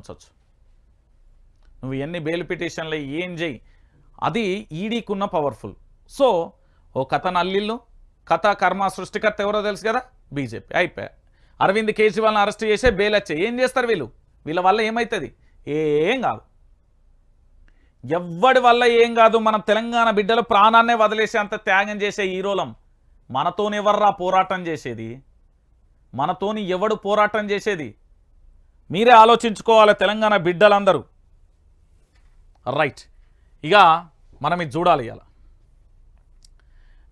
ఉంచవచ్చు నువ్వు ఎన్ని బెయిల్ పిటిషన్లు ఏం చేయి అది ఈడీకున్న పవర్ఫుల్. సో ఓ కథ నల్లిల్లు కథ కర్మ సృష్టికర్త ఎవరో తెలుసు కదా? బీజేపీ. అయిపోయా అరవింద్ కేజ్రీవాల్ని అరెస్ట్ చేసే బెయిల్ వచ్చే. ఏం చేస్తారు వీళ్ళు? వీళ్ళ వల్ల ఏమవుతుంది ఏం కాదు. ఎవ్వడి వల్ల ఏం కాదు? మనం తెలంగాణ బిడ్డలు ప్రాణాన్నే వదిలేసే అంత త్యాగం చేసే హీరోలం మనతోనెవర్రా పోరాటం చేసేది? మనతోని ఎవడు పోరాటం చేసేది? మీరే ఆలోచించుకోవాలి తెలంగాణ బిడ్డలందరూ. రైట్. ఇక మనం ఇది చూడాలి ఇలా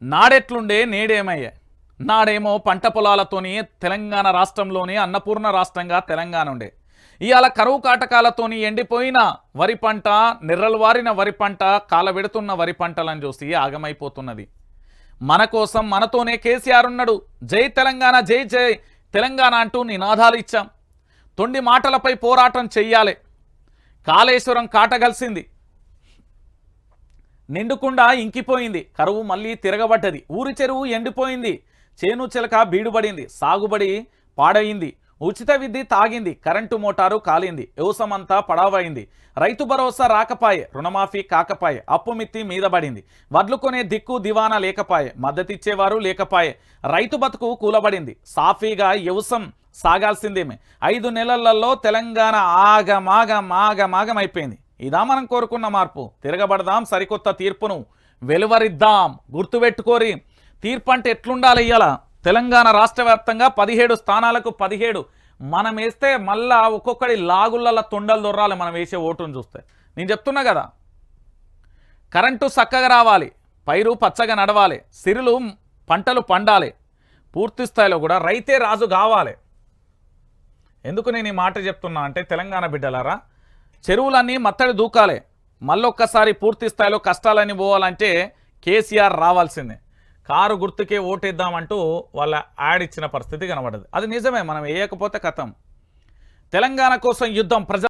నాడెట్లుండే నేడేమయ్యా? నాడేమో పంట పొలాలతోని తెలంగాణ రాష్ట్రంలోని అన్నపూర్ణ రాష్ట్రంగా తెలంగాణ ఉండే ఇవాళ కరువు కాటకాలతోని ఎండిపోయిన వరి పంట నిర్రలవారిన వరి పంట కాలబెడుతున్న వరి పంటలను చూసి ఆగమైపోతున్నది. మన కోసం మనతోనే కేసీఆర్ ఉన్నాడు. జై తెలంగాణ జై జై తెలంగాణ అంటూ నినాదాలు ఇచ్చాం. తొండి మాటలపై పోరాటం చెయ్యాలి. కాళేశ్వరం కాటగలిసింది నిండుకుండా ఇంకిపోయింది. కరువు మళ్ళీ తిరగబడ్డది. ఊరి చెరువు ఎండిపోయింది. చేను చిలక బీడుబడింది సాగుబడి పాడయింది ఉచిత విద్య తాగింది. కరెంటు మోటారు కాలింది. వ్యవసమంతా పడావైంది. రైతు భరోసా రాకపాయే. రుణమాఫీ కాకపాయే. అప్పు మిత్తి మీద పడింది. వడ్లు కొనే దిక్కు దివానా లేకపాయే. మద్దతిచ్చేవారు లేకపాయే. రైతు బతుకు కూలబడింది. సాఫీగా వ్యవసం సాగాల్సిందేమే. ఐదు నెలలలో తెలంగాణ ఆగమాగం ఆగమాగం అయిపోయింది. ఇదా మనం కోరుకున్న మార్పు. తిరగబడదాం సరికొత్త తీర్పును. వెలువరిద్దాం. గుర్తుపెట్టుకోరి. తీర్పు అంటే ఎట్లుండాలి ఇయ్యాల? తెలంగాణ రాష్ట్ర వ్యాప్తంగా పదిహేడు స్థానాలకు పదిహేడు. మనం వేస్తే మళ్ళా ఒక్కొక్కడి లాగుళ్ళ తొండలు దొర్రాలి మనం వేసే ఓటును చూస్తే. నేను చెప్తున్నా కదా. కరెంటు చక్కగా రావాలి. పైరు పచ్చగా నడవాలి. సిరులు పంటలు పండాలి. పూర్తి స్థాయిలో కూడా రైతే రాజు కావాలి. ఎందుకు నేను ఈ మాట చెప్తున్నా అంటే తెలంగాణ బిడ్డలారా చెరువులన్నీ మత్తడి దూకాలి. మళ్ళొక్కసారి పూర్తి స్థాయిలో కష్టాలని పోవాలంటే కేసీఆర్ రావాల్సిందే. కారు గుర్తుకే ఓటేద్దామంటూ వాళ్ళ యాడ్ ఇచ్చిన పరిస్థితి కనబడదు. అది నిజమే మనం వేయకపోతే కథం తెలంగాణ కోసం యుద్ధం ప్రజా